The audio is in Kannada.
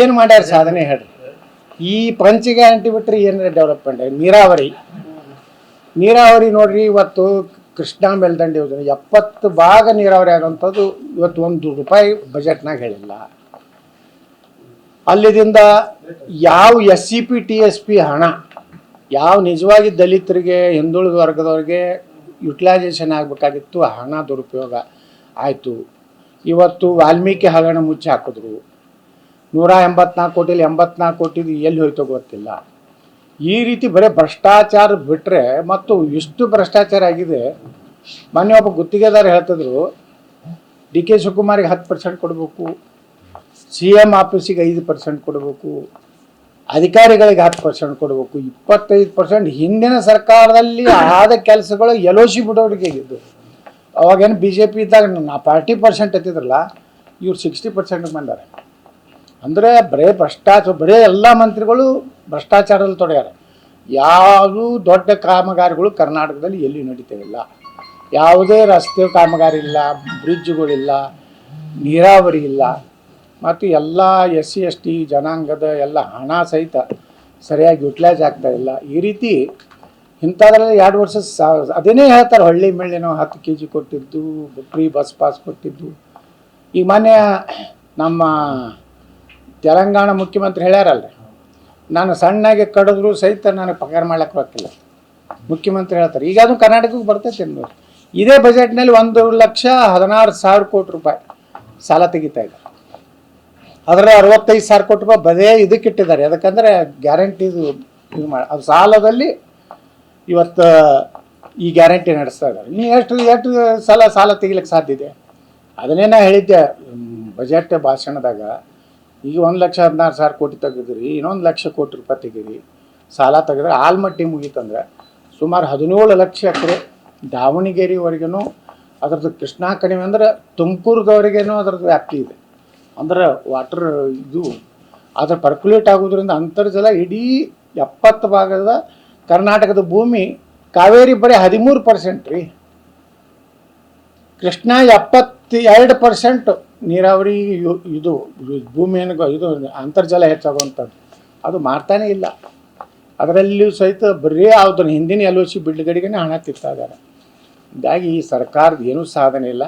ಏನು ಮಾಡ್ಯಾರ ಸಾಧನೆ ಹೇಳ್ರಿ. ಈ ಪಂಚ ಗ್ಯಾರಂಟಿ ಬಿಟ್ರಿ ಏನಾರ ಡೆವಲಪ್ಮೆಂಟ್ ನೀರಾವರಿ. ನೀರಾವರಿ ನೋಡ್ರಿ, ಇವತ್ತು ಕೃಷ್ಣಾ ಮೇಲ್ದಂಡೆ ಯೋಜನೆ, ಎಪ್ಪತ್ತು ಭಾಗ ನೀರಾವರಿ ಆಗೋಂಥದ್ದು ಇವತ್ತು ಒಂದು ರೂಪಾಯಿ ಬಜೆಟ್ನಾಗ ಹೇಳಿಲ್ಲ. ಅಲ್ಲಿದಿಂದ ಯಾವ S C P T S P ಹಣ, ಯಾವ ನಿಜವಾಗಿ ದಲಿತರಿಗೆ, ಹಿಂದುಳಿದ ವರ್ಗದವ್ರಿಗೆ ಯುಟಿಲೈಸೇಷನ್ ಆಗಬೇಕಾಗಿತ್ತು ಹಣ ದುರುಪಯೋಗ ಆಯಿತು. ಇವತ್ತು ವಾಲ್ಮೀಕಿ ಹಗರಣ ಮುಚ್ಚಿ ಹಾಕಿದ್ರು. ನೂರ ಎಂಬತ್ನಾಲ್ಕು ಕೋಟಿಲಿ ಎಂಬತ್ನಾಲ್ಕು ಕೋಟಿದು ಎಲ್ಲಿ ಹೋಯ್ತೋ ಗೊತ್ತಿಲ್ಲ. ಈ ರೀತಿ ಬರೀ ಭ್ರಷ್ಟಾಚಾರ ಬಿಟ್ಟರೆ ಮತ್ತು ಇಷ್ಟು ಭ್ರಷ್ಟಾಚಾರ ಆಗಿದೆ. ಮೊನ್ನೆ ಒಬ್ಬ ಗುತ್ತಿಗೆದಾರ ಹೇಳ್ತಿದ್ರು, ಡಿ ಕೆ ಶಿವಕುಮಾರಿಗೆ ಹತ್ತು ಪರ್ಸೆಂಟ್ ಕೊಡಬೇಕು, ಸಿ ಎಂ ಆಫೀಸಿಗೆ ಐದು ಪರ್ಸೆಂಟ್ ಕೊಡಬೇಕು, ಅಧಿಕಾರಿಗಳಿಗೆ ಹತ್ತು ಪರ್ಸೆಂಟ್ ಕೊಡಬೇಕು, ಇಪ್ಪತ್ತೈದು ಪರ್ಸೆಂಟ್ ಹಿಂದಿನ ಸರ್ಕಾರದಲ್ಲಿ ಆದ ಕೆಲಸಗಳು ಎಲೋಸಿ ಬಿಡೋರಿಗೆ ಇದ್ದು. ಅವಾಗೇನು ಬಿ ಜೆ ಪಿ ಇದ್ದಾಗ ನಾ ಫಾರ್ಟಿ ಪರ್ಸೆಂಟ್ ಎತ್ತಿದ್ರಲ್ಲ, ಇವ್ರು ಸಿಕ್ಸ್ಟಿ ಪರ್ಸೆಂಟ್ ಬಂದಾರೆ. ಅಂದರೆ ಬರೇ ಭ್ರಷ್ಟಾಚಾರ, ಬರೇ ಎಲ್ಲ ಮಂತ್ರಿಗಳು ಭ್ರಷ್ಟಾಚಾರದಲ್ಲಿ ತೊಡಗ್ಯಾರ. ಯಾವುದೂ ದೊಡ್ಡ ಕಾಮಗಾರಿಗಳು ಕರ್ನಾಟಕದಲ್ಲಿ ಎಲ್ಲಿ ನಡೀತಾ ಇಲ್ಲ. ಯಾವುದೇ ರಸ್ತೆ ಕಾಮಗಾರಿ ಇಲ್ಲ ಬ್ರಿಡ್ಜ್ಗಳಿಲ್ಲ ನೀರಾವರಿ ಇಲ್ಲ. ಮತ್ತು ಎಲ್ಲ ಎಸ್ ಸಿ, ಎಸ್ ಟಿ ಜನಾಂಗದ ಎಲ್ಲ ಹಣ ಸಹಿತ ಸರಿಯಾಗಿ ಯುಟಿಲೈಸ್ ಆಗ್ತಾ ಇಲ್ಲ. ಈ ರೀತಿ ಇಂಥದ್ರಲ್ಲಿ ಎರಡು ವರ್ಷ ಸಾ, ಅದೇನೇ ಹೇಳ್ತಾರೆ, ಹಳ್ಳಿ ಮೆಳ್ಳಿನೋ ಹತ್ತು ಕೆ ಜಿ ಕೊಟ್ಟಿದ್ದು, ಫ್ರೀ ಬಸ್ ಪಾಸ್ ಕೊಟ್ಟಿದ್ದು. ಈಗ ಮೊನ್ನೆ ನಮ್ಮ ತೆಲಂಗಾಣ ಮುಖ್ಯಮಂತ್ರಿ ಹೇಳ್ಯಾರಲ್ಲ ನಾನು ಸಣ್ಣಗೆ ಕಡಿದ್ರು ಸಹಿತ ನನಗೆ ಪಗಾರ ಮಾಡ್ಲಿಕ್ಕೆ ಹೋಗ್ತಿಲ್ಲ ಮುಖ್ಯಮಂತ್ರಿ ಹೇಳ್ತಾರೆ, ಈಗ ಅದು ಕರ್ನಾಟಕಕ್ಕೆ ಬರ್ತೈತೆ ನೋಡಿ ಇದೇ ಬಜೆಟ್ನಲ್ಲಿ ಒಂದು ಲಕ್ಷ ಹದಿನಾರು ಸಾವಿರ ಕೋಟಿ ರೂಪಾಯಿ ಸಾಲ ತೆಗಿತಾ ಇದೆ ಅದರ ಅರವತ್ತೈದು ಸಾವಿರ ಕೋಟಿ ರೂಪಾಯಿ ಬದೇ ಇದಕ್ಕೆ ಇಟ್ಟಿದ್ದಾರೆ ಯಾಕಂದರೆ ಗ್ಯಾರಂಟಿದು ಇದು ಮಾಡಿ ಅದು ಸಾಲದಲ್ಲಿ ಇವತ್ತು ಈ ಗ್ಯಾರಂಟಿ ನಡೆಸ್ತಾ ಇದ್ದಾರೆ. ನೀವು ಎಷ್ಟು ಎಷ್ಟು ಸಲ ಸಾಲ ತೆಗಿಲಿಕ್ಕೆ ಸಾಧ್ಯ ಇದೆ? ಅದನ್ನೇ ನಾ ಹೇಳಿದ್ದೆ ಬಜೆಟ್ ಭಾಷಣದಾಗ ಈಗ ಒಂದು ಲಕ್ಷ ಹದಿನಾರು ಸಾವಿರ ಕೋಟಿ ತೆಗೆದ್ರಿ ಇನ್ನೊಂದು ಲಕ್ಷ ಕೋಟಿ ರೂಪಾಯಿ ತೆಗೀರಿ ಸಾಲ ತೆಗೆದ್ರೆ ಆಲ್ಮಟ್ಟಿ ಮುಗೀತಂದ್ರೆ ಸುಮಾರು ಹದಿನೇಳು ಲಕ್ಷ ಎಕರೆ ದಾವಣಗೆರೆವರೆಗೂ ಅದ್ರದ್ದು ಕೃಷ್ಣಾ ಕಣಿವೆ ಅಂದ್ರೆ ತುಮಕೂರದವರೆಗೇನೋ ಅದ್ರದ್ದು ವ್ಯಾಪ್ತಿ ಇದೆ. ಅಂದ್ರೆ ವಾಟರ್ ಇದು ಅದರ ಪರ್ಕ್ಯುಲೇಟ್ ಆಗೋದ್ರಿಂದ ಅಂತರ್ಜಲ ಇಡೀ ಎಪ್ಪತ್ತು ಭಾಗದ ಕರ್ನಾಟಕದ ಭೂಮಿ ಕಾವೇರಿ ಬರೀ ಹದಿಮೂರು ಪರ್ಸೆಂಟ್ ರೀ. ಕೃಷ್ಣ ಎಪ್ಪತ್ತೆರಡು ಪರ್ಸೆಂಟು ನೀರಾವರಿ ಇದು ಭೂಮಿಯನ್ನು ಇದು ಅಂತರ್ಜಲ ಹೆಚ್ಚಾಗುವಂಥದ್ದು. ಅದು ಮಾಡ್ತಾನೇ ಇಲ್ಲ. ಅದರಲ್ಲಿಯೂ ಸಹಿತ ಬರೀ ಅದನ್ನ ಹಿಂದಿನ ಎಲ್ ಒ ಸಿ ಬಿಡುಗಡೆಗೆ ಹಣ ತಿಂತಾ ಇದ್ದಾರೆ ಹೀಗಾಗಿ ಈ ಸರ್ಕಾರದ ಏನೂ ಸಾಧನೆ ಇಲ್ಲ.